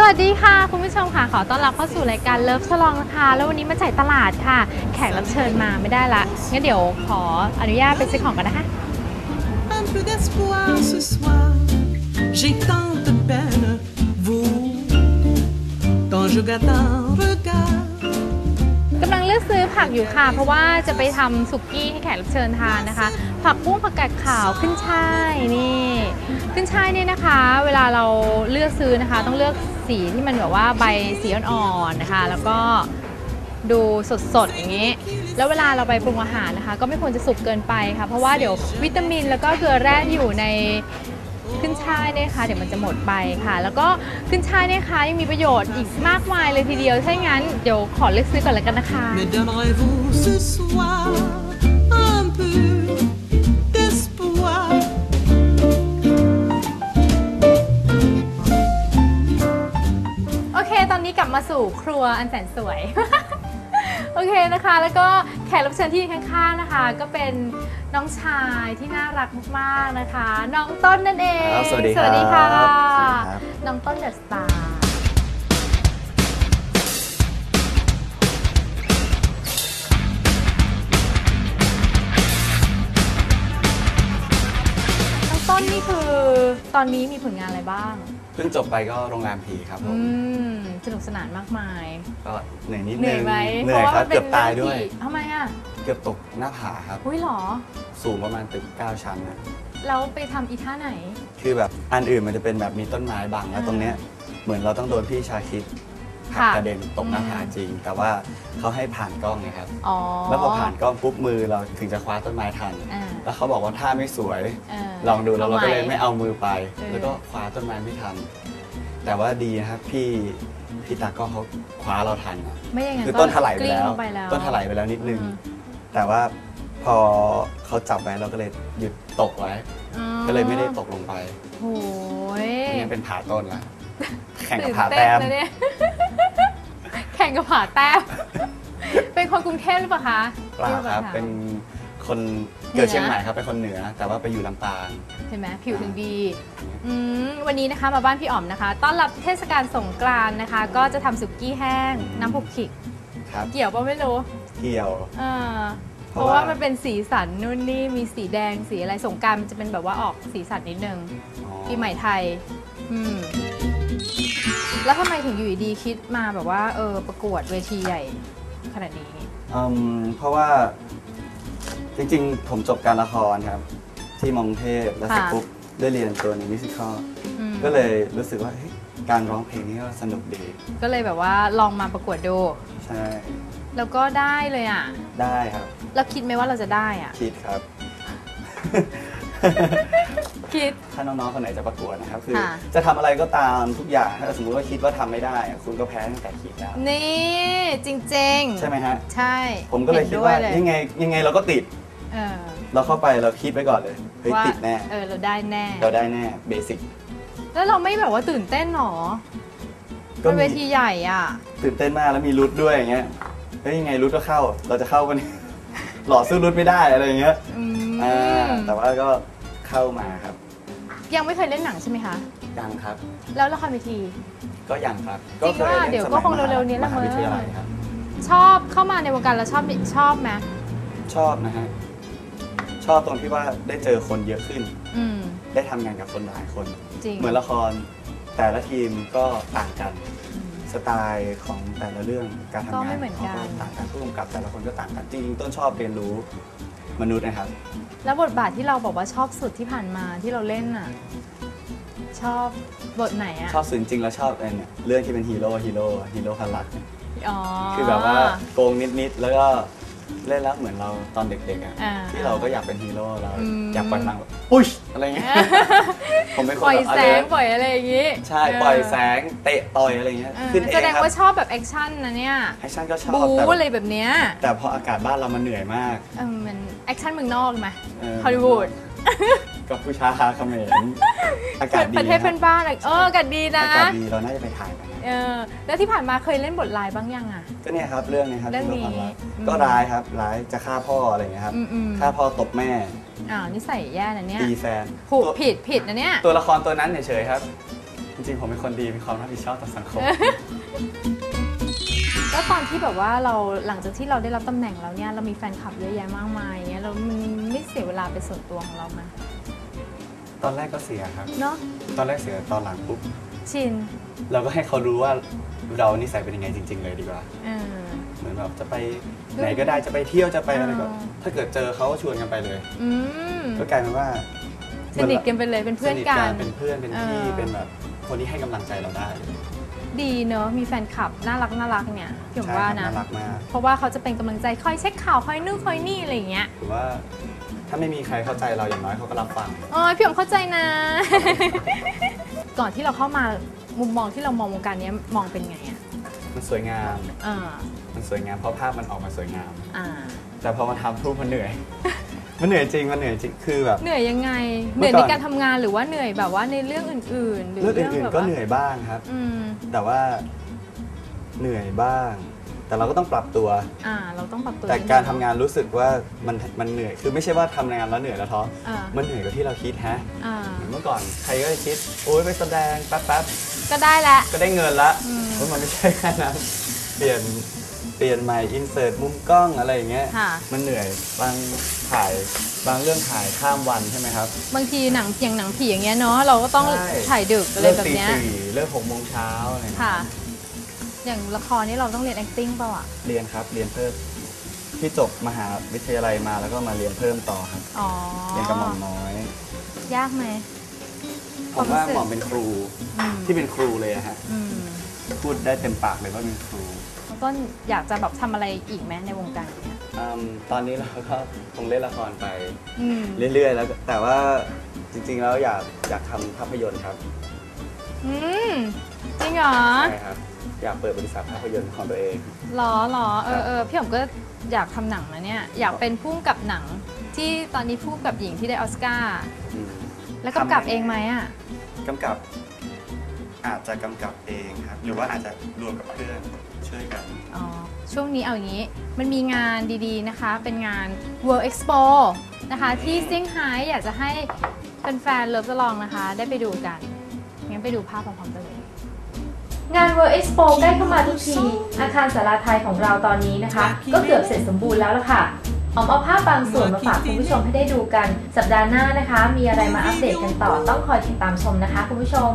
สวัสดีค่ะ คุณผู้ชมค่ะ ขอต้อนรับเข้าสู่รายการเลิฟสลองนะคะแล้ววันนี้มาจ่ายตลาดค่ะ แขกรับเชิญมาไม่ได้ละงั้นเดี๋ยวขออนุญาตไปซื้อของกันนะคะ un peu d'espoir ce soir. J'ai tant de peine, vous, quand je gâte un regard. กำลังเลือกซื้อผักอยู่ค่ะ เพราะว่าจะไปทำสุกี้ให้แขกรับเชิญทานนะคะ ผักบุ้งผักกาดขาวขึ้นช่ายนี่ ขึ้นช่ายเนี่ยนะคะ เวลาเราเลือกซื้อนะคะ ต้องเลือก สีที่มันแบบว่าใบสีอ่อนๆนะคะ แล้วก็ดูสดๆอย่างนี้ แล้วเวลาเราไปปรุงอาหารนะคะ ก็ไม่ควรจะสุกเกินไปค่ะ เพราะว่าเดี๋ยววิตามินแล้วก็เกลือแร่ที่อยู่ในขึ้นช่ายเนี่ยค่ะเดี๋ยวมันจะหมดไปค่ะ แล้วก็ขึ้นช่ายเนี่ยค่ะยังมีประโยชน์อีกมากมายเลยทีเดียวถ้าอย่างนั้นเดี๋ยวขอเลือกซื้อก่อนแล้วกันนะคะ กลับมาสู่ครัวอันแสนสวย โอเคนะคะ แล้วก็แขกรับเชิญที่ข้างๆนะคะ ก็เป็นน้องชายที่น่ารักมากๆนะคะ น้องต้นนั่นเองครับสวัสดีครับสวัสดีค่ะสวัสดีครับ น้องต้นเดอะสตาร์น้องต้นนี่คือตอนนี้มีผลงานอะไรบ้างเพิ่งจบไปก็โรงแรมผีครับผอืมมสนุกสนานมากมาย ก็เหนื่อยนิดเหนื่นึอยงไหมเหนื่อยครับพะเกือบตายด้วยเป็นเรื่องที่ทำไมอะเกือบตกหน้าผาครับ อุ้ยเหรอ สูงประมาณตึก9ชั้นนะแล้วไปทำอีท่าไหน คือแบบอันอื่นมันจะเป็นแบบมีต้นไม้บังแล้วอ่าตรงเนี้ยเหมือนเราต้องโดนพี่ชาคิด ผลักค่ะกระเด็นตกหน้าผาอืมจริง แต่ว่าเขาให้ผ่านกล้องนะครับอ๋อแล้วพอผ่านกล้องปุ๊บมือเราถึงจะคว้าต้นไม้ทันอ่าแล้วเขาบอกว่าท่าไม่สวยเออลองดูแล้วเราก็เลยใหไม่เอามือไปเออแล้วก็คว้าต้นไม้ไม่ทัน แต่ว่าดีนะครับพี่พี่ตากล้องเขาคว้าเราทันอะไม่อย่างนั้นคือต้นถลายไปกลิ้งแล้วลงไปแล้ว ต้นถลายไปแล้วนิดนึงอืมแต่ว่าพอเขาจับไว้เราก็เลยหยุดตกไว้อ๋อก็เลยไม่ได้ตกลงไปโอ้ยไม่งั้นเป็นผาต้นละ แข่งกับตื่นผาเต้แต้นมนะเนี่ย แข่งกับผาแต้ม เป็นคนกรุงเทพหรือเปล่าคะเปล่าครับที่เป็นคนเหนือเกิดเชียงใหม่ครับ เป็นคนเหนือ แต่ว่าไปอยู่ลำปาง เห็นไหมผิวถึงดีอืมวันนี้นะคะมาบ้านพี่อ๋อมนะคะ ต้อนรับเทศกาลสงกรานต์นะคะ ก็จะทำสุกี้แห้ง น้ำผุกขิก ครับ เกี่ยวป่ะไม่รู้เกี่ยว เออเพเพราะราะว่า ว่ามัมันเป็นสีสันนู่นนี่มีสีแดงสีอะไรสงกรารมันจะเป็นแบบว่าออกสีสันนิดนึง อ๋อปีใหม่ไทย อืม แล้วทำไมถึงอยู่ดีๆคิดมาแบบว่าเออประกวดเวทีใหญ่ขนาดนี้ อืมเพราะว่า จริงๆ ผมจบการละครครับ ที่มองเทพแล้วเสร็จค่ะ ปุ๊บได้เรียนตัวในมิวสิควลอืมก็เลยรู้สึกว่าเฮ้ยการร้องเพลงนี่ก็สนุกดีก็เลยแบบว่าลองมาประกวดดู ใช่แล้วก็ได้เลยอะ ได้ครับแล้วคิดไหมว่าเราจะได้อะ คิดครับ คิด ถ้าน้องๆคนไหนจะประกวดนะครับคือ ค่ะ จะทำอะไรก็ตามทุกอย่างถ้าสมมุติว่าคิดว่าทำไม่ได้อะคุณก็แพ้ตั้งแต่คิดแล้ว นี่จริงๆใช่ไหมฮะ ใช่ผมก็เลยคิดว่าห็นเลยยังไงยังไงเราก็ติดเออเราเข้าไปเราคิดไว้ก่อนเลยเฮ้ยว่าติดแน่ เออเราได้แน่ เราได้แน่เบสิกแล้วเราไม่แบบว่าตื่นเต้นหรอก็เป็นเวมีทีใหญ่อะ ตื่นเต้นมากแล้วมีรุดด้วยอย่างเงี้ยเฮ้ยยังไงรุดก็เข้าเราจะเข้ากันหล่อสู้รุดไม่ได้อะไรอย่างเงี้ยอือ่ามแต่ว่าก็เข้ามาครับ ยังไม่เคยเล่นหนังใช่ไหมคะ ยังครับ แล้วละครเวที ก็ยังครับจริงว่าล่นเดี๋ยวสก็มัคงเร็วๆนี้แหละมหาวิทยาลัยมั้งครับ ชอบเข้ามาในวงการแล้วชอบชอบไหมชอบนะฮะ ชอบตรงที่ว่าได้เจอคนเยอะขึ้น อืม ได้ทำงานกับคนหลายคน จริง เหมือนละครแต่ละทีมก็ต่างกัน สไตล์ของแต่ละเรื่องการทำก็งานไม่เหมือนกันขาต่างกันผู้กำกับแต่ละคนก็ต่างกันจริงๆต้นชอบเรียนรู้ มนุษย์นะครับ แล้วบทบาทที่เราบอกว่าชอบสุดที่ผ่านมาที่เราเล่นอะ ชอบบทไหนอะชอบสื่อจริงๆแล้วชอบอันเนี่ยเรื่องที่เป็นฮีโร่ฮีโร่ฮีโร่พันลักษณ์เนี่ยอ๋อ คือแบบว่าโกงนิดๆ แล้วก็ เล่นแล้วเหมือนเราตอนเด็กๆอะอ่าที่เราก็อยากเป็นฮีโร่เราอืม อยากปล่อยพลังแบบปุ๊ชอะไรเงี้ยผมเป็นคนปล่อยแบบแสง alert ปล่อยอะไรอย่างงี้ใช่ปล่อยแสงเตะต่อยอะไรเงี้ยเออขึ้นเอแสงดงครับว่าชอบแบบแอคชั่นนะเนี่ย แอคชั่นก็ชอบบูแต่อะไรแบบเนี้ยแต่พออากาศบ้านเรามันเหนื่อยมากเออมันแอคชั่นเมืองนอกไหมเออฮอลลีวูดก็ผู้ชายเขมรอากาศดีประเทศเพื่อนบ้านอะเอออากาศดีนะ อากาศดีเราน่าจะไปถ่ายกันนะ เออแล้วที่ผ่านมาเคยเล่นบทลายบ้างยังอะ ก็เนี่ยครับเรื่องนี้ครับเรื่องที่นี้เราทำไว้อืมก็ร้ายครับร้ายจะฆ่าพ่ออะไรอย่างเงี้ยครับอืมอืม ฆ่าพ่อตบแม่อ้าวนิสัยแย่นะเนี่ยตีแฟนผูกตัวผิดผิดนะเนี่ย ตัวละครตัวนั้นเฉยๆครับ จริงๆผมเป็นคนดีมีความรับผิดชอบต่อสังคม แล้วตอนที่แบบว่าเราหลังจากที่เราได้รับตำแหน่งแล้วเนี่ยเรามีแฟนคลับเยอะแยะมากมายอย่างเงี้ยเรามันไม่เสียเวลาเป็นส่วนตัวของเราไหมตอนแรกก็เสียครับ เนาะตอนแรกเสียตอนหลังปุ๊บ ชิน เราก็ให้เขารู้ว่าเรานิสัยเป็นยังไงจริง ๆ เลยดีกว่า เออ เหมือนแบบจะไปไหนก็ได้จะไปเที่ยวจะไปอะไรก็อ๋อถ้าเกิดเจอเขาก็ชวนกันไปเลย อืมก็กลายเป็นว่าสนิทกันไปเลยเป็นเพื่อนกันสทเป็นเพื่อนเป็นพี่เออ เป็นแบบคนที่ให้กำลังใจเราได้ดีเนอะมีแฟนคลับน่ารักน่ารักเนี่ยพี่ผมใช่ว่าครับนะ น่ารักมากเพราะว่าเขาจะเป็นกำลังใจคอยเช็คข่าวคอยนู่นคอยนี่อะไรอย่างเงี้ย หรือว่า ถ้าไม่มีใครเข้าใจเราอย่างน้อยเขาก็รับฟัง อ๋อพี่ผมเข้าใจนะ ก่อนที่เราเข้ามามุมมองที่เรามองวงการเนี้ยมองเป็นไงอะมันสวยงามอ่ามันสวยงามเพราะภาพมันออกมาสวยงาม อ่า แต่พอมาทำทุกมันเหนื่อย มันเหนื่อยจริง มันเหนื่อยจริง คือแบบ เหนื่อยยังไง เหเมื่นื่ออยก่ในอนการทำงานหรือว่าเหนื่อยแบบว่าในเรื่องอื่นๆ หรือเรื่องอื่นแบบๆก็ว่าเหนื่อยบ้างครับ อืม แต่ว่าเหนื่อยบ้าง แต่เราก็ต้องปรับตัว อ่า เราต้องปรับตัวแต่การทำงานรู้สึกว่ามันมันเหนื่อย คือไม่ใช่ว่าทำงานแล้วเหนื่อยแล้วท้ออ่ามันเหนื่อยกว่าที่เราคิดฮะอ่าเหมือนเมื่อก่อนใครก็จะคิด โอ้ยไปแสดงแป๊บก็ได้แล้ว ๆก็ได้เงินละอืม เพราะมันไม่ใช่แค่นั้นเปลี่ยนเปลี่ยนใหม่อินเสิร์ตมุมกล้องอะไรอย่างเงี้ยค่ะ มันเหนื่อยบางถ่ายบางเรื่องถ่ายข้ามวันใช่ไหมครับ บางทีหนังอย่างหนังผีอย่างเงี้ยเนาะเราก็ต้องใช่ ถ่ายดึกอะไรเลิกแบบตีเนี้ยสี่เลิกหกโมงเช้าอะไรอย่างเงี้ยค่ะ อย่างละครนี่เราต้องเรียน acting เปล่าอะ เรียนครับ เรียนเพิ่มที่จบมหาวิทยาลัยมาแล้วก็มาเรียนเพิ่มต่อครับ อ๋อเรียนกับหม่อมน้อย ยากไหมผมว่าความรู้สึก หม่อมเป็นครูอืมที่เป็นครูเลยอะฮะอืมพูดได้เต็มปากเลยว่าเป็นครูแล้วก็อยากจะแบบทำอะไรอีกไหมในวงการเนี้ยอืมตอนนี้เราก็คงเล่นละครไปอืมเรื่อยๆ แล้วก็แต่ว่าจริงๆแล้วอยากอยากทำภาพยนตร์ครับอืมจริงเหรอ ใช่ครับ อยากเปิดบริษัทภาพยนตร์ของตัวเอง หรอหรอเออเออพี่ผมก็อยากทำหนังนะเนี่ย อยากเป็นผู้กำกับหนังที่ตอนนี้ผู้กำกับหญิงที่ได้ออสการ์อืมแล้วกำกับเองไหมอะ กำกับ อาจจะกำกับเองครับ หรือว่าอาจจะรวมกับเพื่อนช่วยกัน อ๋อ ช่วงนี้เอาอย่างนี้ มันมีงานดีๆนะคะ เป็นงาน World Expo นะคะ ที่เซี่ยงไฮ้อยากจะให้แฟนๆเลิฟจะลองนะคะ ได้ไปดูกัน งั้นไปดูภาพพร้อมๆกันเลย งาน World Expo ใกล้เข้ามาทุกที อาคารสาราไทยของเราตอนนี้นะคะ ก็เกือบเสร็จสมบูรณ์แล้วล่ะค่ะออมเอาภาพบางส่วนมาฝากคุณผู้ชมให้ได้ดูกัน สัปดาห์หน้านะคะ มีอะไรมาอัปเดตกันต่อต้องคอยติดตามชมนะคะ คุณผู้ชม